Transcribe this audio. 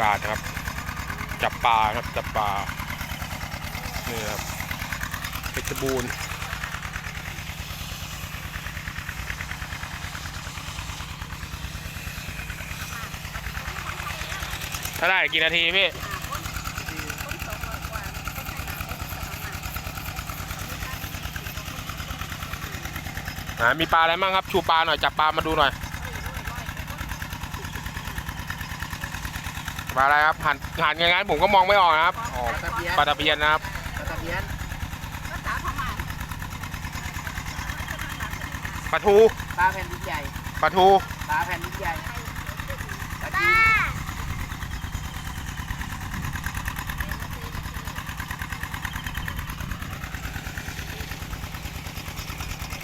กาศนะครับ จับปลาครับจับปลานี่ครับเพชรบูรณ์เท่าไหร่กี่นาทีพี่อ่ามีปลาอะไรบ้างครับ ชูปลาหน่อย จับปลามาดูหน่อย ปลาอะไรครับหันหันอย่างนั้นผมก็มองไม่ออกนะครับอ๋อปลาตะเพียนปลาตะเพียนนะครับปลาตะเพียนปลาทูปลาแผ่นดินใหญ่ปลาทูปลาแผ่นดินใหญ่ปลาจีน